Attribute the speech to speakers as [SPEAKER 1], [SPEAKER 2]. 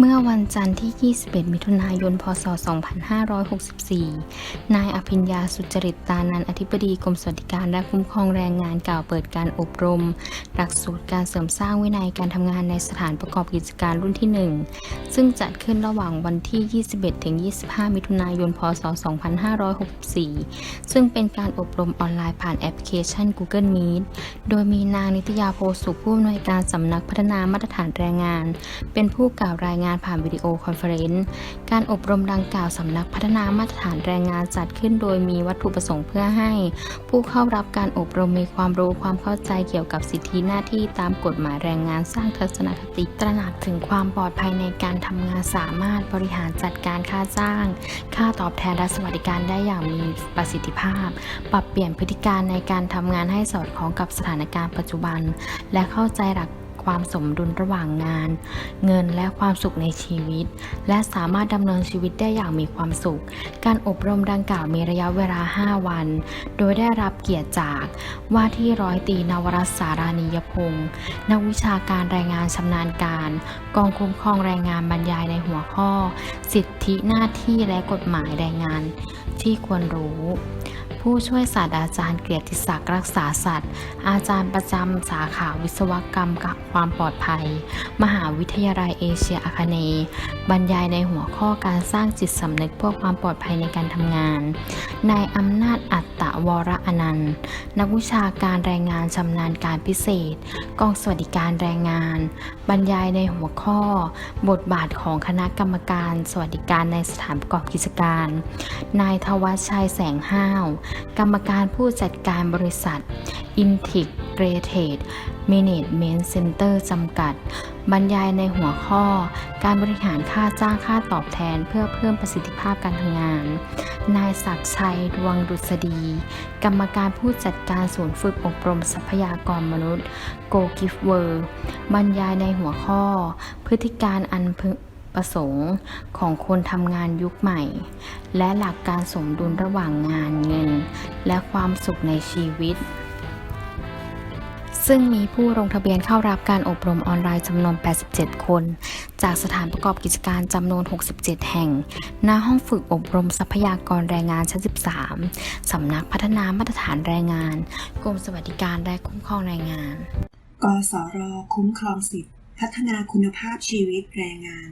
[SPEAKER 1] เมื่อวันจันทร์ที่ 21 มิถุนายน พศ 2564 นายอภิญญาสุจริตตานันท์อธิบดีกรมสวัสดิการและคุ้มครองแรงงานกล่าวเปิดการอบรม หลักสูตรการเสริมสร้างวินัยการทำงานในสถานประกอบกิจการรุ่นที่ 1 ซึ่งจัดขึ้นระหว่างวันที่ 21 ถึง 25 มิถุนายน พศ 2564 ซึ่งเป็นการอบรมออนไลน์ผ่านแอปพลิเคชัน Google Meet โดยมีนางนิตยาโพสุผู้อำนวยการสำนักพัฒนามาตรฐานแรงงาน เป็นผู้กล่าวรายงานผ่านวิดีโอคอนเฟอเรนซ์ การอบรมดังกล่าวสำนักพัฒนามาตรฐานแรงงานจัดขึ้นโดยมีวัตถุประสงค์เพื่อให้ ผู้เข้ารับการอบรมมีความรู้ความเข้าใจเกี่ยวกับสิทธิหน้าที่ตามกฎหมายแรงงานสร้างทัศนคติตระหนักถึงความปลอดภัยในการทำงานสามารถบริหารจัดการค่าจ้าง ค่าตอบแทนและสวัสดิการได้อย่างมีประสิทธิภาพ ปรับเปลี่ยนพฤติการในการทำงานให้สอดคล้องกับสถานการณ์ปัจจุบัน และเข้าใจหลัก ความสมดุลระหว่างงาน เงินและความสุขในชีวิต และสามารถดำเนินชีวิตได้อย่างมีความสุข การอบรมดังกล่าวมีระยะเวลา 5 วัน โดยได้รับเกียรติจาก ว่าที่ร้อยตรีนวรัตน์สารานิยพงศ์นักวิชาการแรงงานชำนาญการ กองคุ้มครองแรงงานบรรยายในหัวข้อ สิทธิหน้าที่และกฎหมายแรงงานที่ควรรู้ ผู้ช่วยศาสตราจารย์เกียรติศักดิ์รักษาสัตว์ อาจารย์ประจำสาขาวิศวกรรมกับความปลอดภัย มหาวิทยาลัยเอเชียอาคเนย์บรรยายในหัวข้อการสร้างจิตสำนึกเพื่อความปลอดภัยในการทำงาน นายอำนาจอัตตะวรอนันต์ นักวิชาการแรงงานชำนาญการพิเศษ กองสวัสดิการแรงงาน บรรยายในหัวข้อ บทบาทของคณะกรรมการสวัสดิการในสถานประกอบกิจการ นายทวัชชัยแสงห้าวกรรมการผู้จัดการบริษัท Integrated Management Center จำกัด บรรยายในหัวข้อ การบริหารค่าจ้างค่าตอบแทนเพื่อเพิ่มประสิทธิภาพการทำงาน นายศักดิ์ชัย ดวงดุษฎี กรรมการผู้จัดการศูนย์ฝึกอบรมทรัพยากรมนุษย์ Go Give w o r บรรยายในหัวข้อ พฤติการอันพึง ประสงค์ของคนทำงานยุคใหม่ และหลักการสมดุลระหว่างงานเงิน และความสุขในชีวิต ซึ่งมีผู้ลงทะเบียนเข้ารับการอบรมออนไลน์จำนวน 87 คน จากสถานประกอบกิจการจำนวน 67 แห่ง ณ ห้องฝึกอบรมทรัพยากรแรงงานชั้น 13 สำนักพัฒนามาตรฐานแรงงาน กรมสวัสดิการและคุ้มครองแรงงาน
[SPEAKER 2] กสรคุ้มครองสิทธิพัฒนาคุณภาพชีวิตแรงงาน